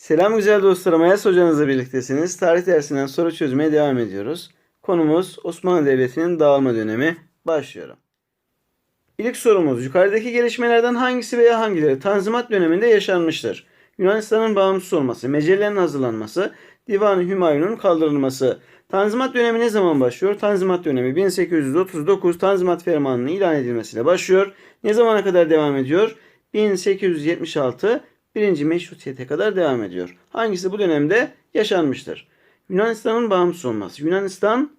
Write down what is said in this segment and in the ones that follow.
Selam güzel dostlarım. Ayas hocanızla birliktesiniz. Tarih dersinden soru çözmeye devam ediyoruz. Konumuz Osmanlı Devleti'nin dağılma dönemi. Başlıyorum. İlk sorumuz yukarıdaki gelişmelerden hangisi veya hangileri Tanzimat döneminde yaşanmıştır? Yunanistan'ın bağımsız olması, mecellerin hazırlanması, Divan-ı Hümayun'un kaldırılması. Tanzimat dönemi ne zaman başlıyor? Tanzimat dönemi 1839 Tanzimat Fermanı'nın ilan edilmesiyle başlıyor. Ne zamana kadar devam ediyor? 1876 birinci meşrutiyete kadar devam ediyor. Hangisi bu dönemde yaşanmıştır? Yunanistan'ın bağımsız olması. Yunanistan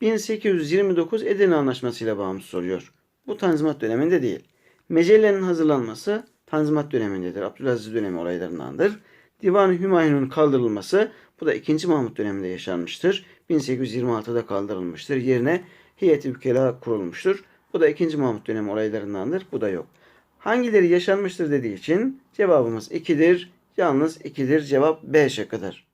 1829 Edirne Anlaşması ile bağımsız oluyor. Bu Tanzimat döneminde değil. Mecellenin hazırlanması Tanzimat dönemindedir. Abdülaziz dönemi olaylarındandır. Divan-ı Hümayun'un kaldırılması bu da 2. Mahmut döneminde yaşanmıştır. 1826'da kaldırılmıştır. Yerine Heyet-i kurulmuştur. Bu da 2. Mahmut dönemi olaylarındandır. Bu da yok. Hangileri yaşanmıştır dediği için cevabımız 2'dir. Yalnız 2'dir. Cevap B şıkkıdır.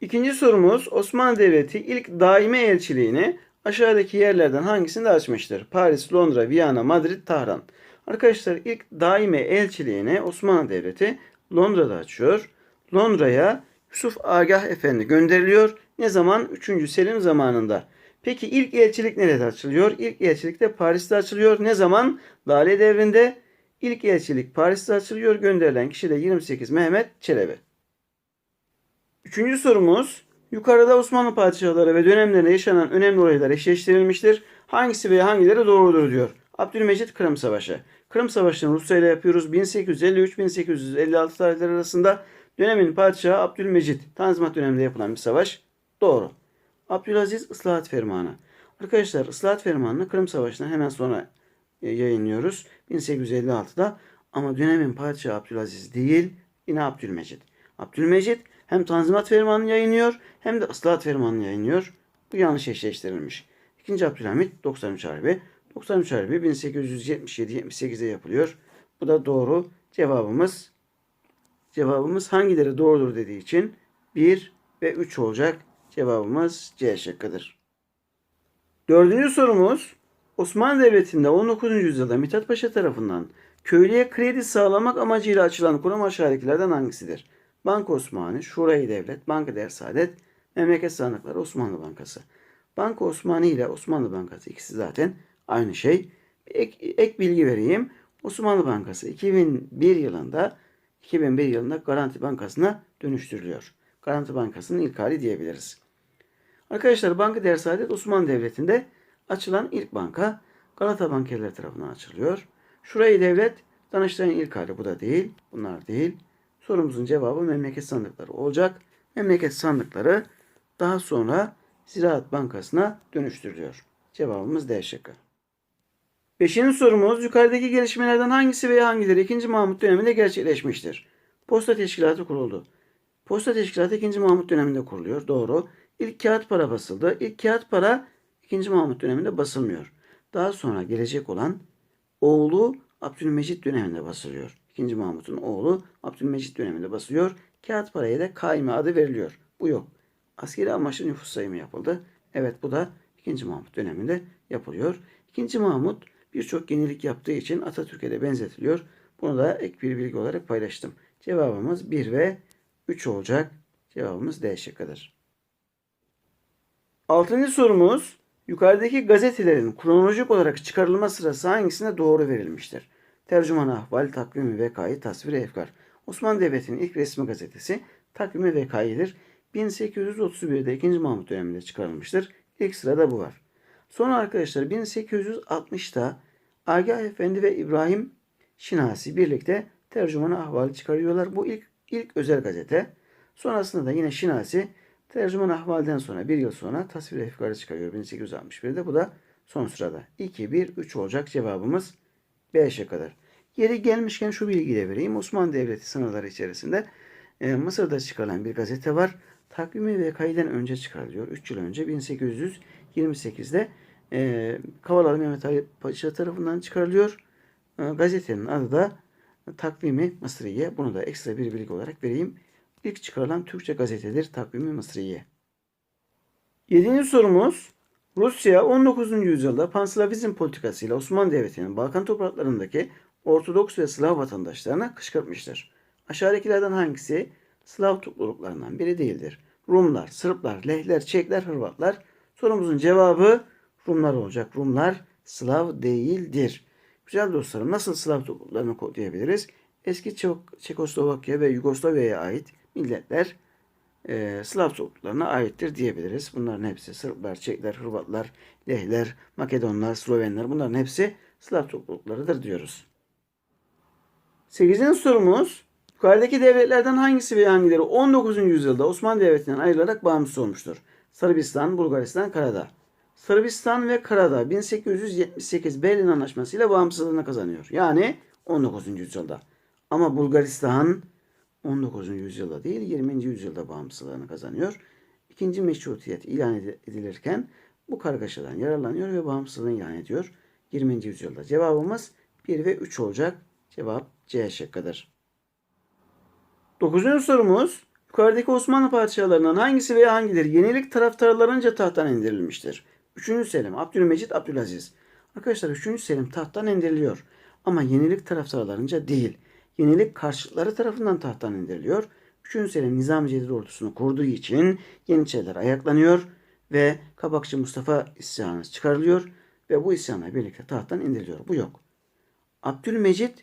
İkinci sorumuz Osmanlı Devleti ilk daime elçiliğini aşağıdaki yerlerden hangisinde açmıştır? Paris, Londra, Viyana, Madrid, Tahran. Arkadaşlar ilk daime elçiliğini Osmanlı Devleti Londra'da açıyor. Londra'ya Yusuf Agah Efendi gönderiliyor. Ne zaman? 3. Selim zamanında. Peki ilk elçilik nerede açılıyor? İlk elçilik de Paris'te açılıyor. Ne zaman? Lale devrinde. İlk elçilik Paris'te açılıyor. Gönderilen kişi de 28 Mehmet Çelebi. Üçüncü sorumuz. Yukarıda Osmanlı padişahları ve dönemlerinde yaşanan önemli olaylar eşleştirilmiştir. Hangisi veya hangileri doğrudur diyor. Abdülmecit Kırım Savaşı. Kırım Savaşı'nı Rusya ile yapıyoruz. 1853-1856 tarihleri arasında dönemin padişahı Abdülmecit. Tanzimat döneminde yapılan bir savaş. Doğru. Abdülaziz Islahat Fermanı. Arkadaşlar Islahat Fermanı'nı Kırım Savaşı'ndan hemen sonra e, yayınlıyoruz. 1856'da ama dönemin padişahı Abdülaziz değil yine Abdülmecit. Abdülmecit hem Tanzimat Fermanı'nı yayınlıyor hem de Islahat Fermanı'nı yayınlıyor. Bu yanlış eşleştirilmiş. İkinci Abdülhamit 93 Harbi. 93 Harbi 1877-78'de yapılıyor. Bu da doğru. Cevabımız cevabımız hangileri doğrudur dediği için 1 ve 3 olacak. Cevabımız C şıkkıdır. Dördüncü sorumuz Osmanlı Devleti'nde 19. yüzyılda Mithat Paşa tarafından köylüye kredi sağlamak amacıyla açılan kurum aşağıdakilerden hangisidir? Banka Osmanlı, Şurayı Devlet, Banka Der Saadet, Memleket Sandıkları, Osmanlı Bankası. Banka Osmanlı ile Osmanlı Bankası ikisi zaten aynı şey. Ek, ek bilgi vereyim. Osmanlı Bankası 2001 yılında 2001 yılında Garanti Bankası'na dönüştürülüyor. Garanti Bankası'nın ilk hali diyebiliriz. Arkadaşlar Banka Der Saadet Osmanlı Devleti'nde açılan ilk banka Galata bankerler tarafından açılıyor. Şurayı devlet Danıştay'ın ilk hali bu da değil. Bunlar değil. Sorumuzun cevabı memleket sandıkları olacak. Memleket sandıkları daha sonra Ziraat Bankası'na dönüştürülüyor. Cevabımız D şıkkı. Beşinci sorumuz yukarıdaki gelişmelerden hangisi veya hangileri 2. Mahmut döneminde gerçekleşmiştir? Posta teşkilatı kuruldu. Posta teşkilatı 2. Mahmut döneminde kuruluyor. Doğru. İlk kağıt para basıldı. İlk kağıt para 2. Mahmut döneminde basılmıyor. Daha sonra gelecek olan oğlu Abdülmecit döneminde basılıyor. 2. Mahmut'un oğlu Abdülmecit döneminde basılıyor. Kağıt paraya da kaime adı veriliyor. Bu yok. Askeri amaçlı nüfus sayımı yapıldı. Evet bu da 2. Mahmut döneminde yapılıyor. 2. Mahmut birçok yenilik yaptığı için Atatürk'e de benzetiliyor. Bunu da ek bir bilgi olarak paylaştım. Cevabımız 1 ve 3 olacak. Cevabımız D şıkkıdır. Altıncı sorumuz yukarıdaki gazetelerin kronolojik olarak çıkarılma sırası hangisine doğru verilmiştir? Tercüman Ahval, Takvimi Vekai, Tasviri Efkar. Osmanlı Devleti'nin ilk resmi gazetesi Takvimi Vekai'dir. 1831'de 2. Mahmut döneminde çıkarılmıştır. İlk sırada bu var. Sonra arkadaşlar 1860'da Agah Efendi ve İbrahim Şinasi birlikte Tercüman-ı Ahval'i çıkarıyorlar. Bu ilk ilk özel gazete. Sonrasında da yine Şinasi Tercüman Ahval'den sonra bir yıl sonra Tasvir Efkarı çıkarıyor 1861'de. Bu da son sırada. 2, 1, 3 olacak cevabımız B şıkkıdır. Yeri gelmişken şu bilgiyi de vereyim. Osmanlı Devleti sınırları içerisinde e, Mısır'da çıkarılan bir gazete var. Takvimi ve kayden önce çıkarılıyor. 3 yıl önce 1828'de e, Kavalalı Mehmet Ali Paşa tarafından çıkarılıyor. E, gazetenin adı da Takvimi Mısriye. Bunu da ekstra bir bilgi olarak vereyim. İlk çıkarılan Türkçe gazetedir Takvimi Mısriye. Yedinci sorumuz Rusya 19. yüzyılda Panslavizm politikasıyla Osmanlı Devleti'nin Balkan topraklarındaki Ortodoks ve Slav vatandaşlarına kışkırtmıştır. Aşağıdakilerden hangisi Slav topluluklarından biri değildir. Rumlar, Sırplar, Lehler, Çekler, Hırvatlar. Sorumuzun cevabı Rumlar olacak. Rumlar Slav değildir. Güzel dostlarım nasıl Slav topluluklarını kodlayabiliriz? Eski Çek- Çekoslovakya ve Yugoslavya'ya ait milletler e, Slav topluluklarına aittir diyebiliriz. Bunların hepsi Sırplar, Çekler, Hırvatlar, Lehler, Makedonlar, Slovenler bunların hepsi Slav topluluklarıdır diyoruz. 8. sorumuz yukarıdaki devletlerden hangisi veya hangileri 19. yüzyılda Osmanlı Devleti'nden ayrılarak bağımsız olmuştur? Sırbistan, Bulgaristan, Karadağ. Sırbistan ve Karadağ 1878 Berlin Anlaşması ile bağımsızlığını kazanıyor. Yani 19. yüzyılda. Ama Bulgaristan 19. yüzyılda değil 20. yüzyılda bağımsızlığını kazanıyor. İkinci meşrutiyet ilan edilirken bu kargaşadan yararlanıyor ve bağımsızlığını ilan ediyor. 20. yüzyılda. Cevabımız 1 ve 3 olacak. Cevap C şıkkıdır. Dokuzuncu sorumuz. Yukarıdaki Osmanlı padişahlarından hangisi veya hangileri yenilik taraftarlarınca tahttan indirilmiştir? 3. Selim, Abdülmecit, Abdülaziz. Arkadaşlar 3. Selim tahttan indiriliyor. Ama yenilik taraftarlarınca değil. Yenilik karşıtları tarafından tahttan indiriliyor. 3. Selim Nizam-ı Cedid ordusunu kurduğu için Yeniçeriler ayaklanıyor ve Kabakçı Mustafa isyanı çıkarılıyor ve bu isyanla birlikte tahttan indiriliyor. Bu yok. Abdülmecit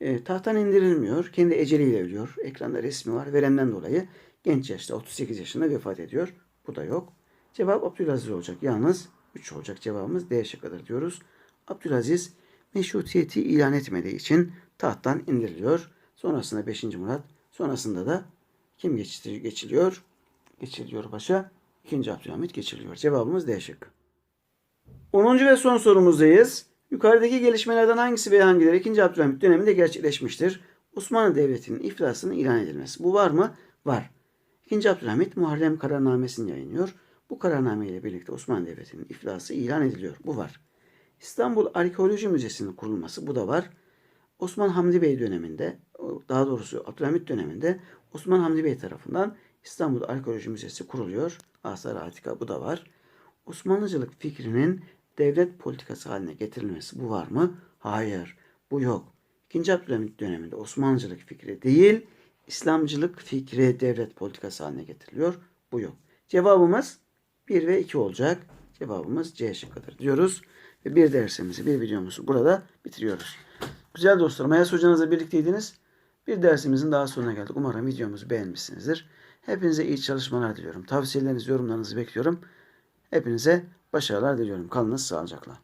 e, tahttan indirilmiyor. Kendi eceliyle ölüyor. Ekranda resmi var. Veremden dolayı genç yaşta 38 yaşında vefat ediyor. Bu da yok. Cevap Abdülaziz olacak. Yalnız 3 olacak. Cevabımız D şıkkıdır diyoruz. Abdülaziz meşrutiyeti ilan etmediği için tahttan indiriliyor. Sonrasında 5. Murat. Sonrasında da kim geçiliyor? Geçiliyor başa. 2. Abdülhamit geçiliyor. Cevabımız D şıkkı. 10. ve son sorumuzdayız. Yukarıdaki gelişmelerden hangisi veya hangileri 2. Abdülhamit döneminde gerçekleşmiştir? Osmanlı Devleti'nin iflasının ilan edilmesi. Bu var mı? Var. 2. Abdülhamit Muharrem kararnamesini yayınlıyor. Bu kararname ile birlikte Osmanlı Devleti'nin iflası ilan ediliyor. Bu var. İstanbul Arkeoloji Müzesi'nin kurulması. Bu da var. Osman Hamdi Bey döneminde, daha doğrusu Abdülhamit döneminde Osman Hamdi Bey tarafından İstanbul Arkeoloji Müzesi kuruluyor. Asar Atika bu da var. Osmanlıcılık fikrinin devlet politikası haline getirilmesi bu var mı? Hayır. Bu yok. İkinci Abdülhamit döneminde Osmanlıcılık fikri değil, İslamcılık fikri devlet politikası haline getiriliyor. Bu yok. Cevabımız 1 ve 2 olacak. Cevabımız C şıkkıdır diyoruz. Ve bir dersimizi, bir videomuzu burada bitiriyoruz. Güzel dostlarım, Ayas hocanızla birlikteydiniz. Bir dersimizin daha sonuna geldik. Umarım videomuzu beğenmişsinizdir. Hepinize iyi çalışmalar diliyorum. Tavsiyelerinizi, yorumlarınızı bekliyorum. Hepinize başarılar diliyorum. Kalınız sağlıcakla.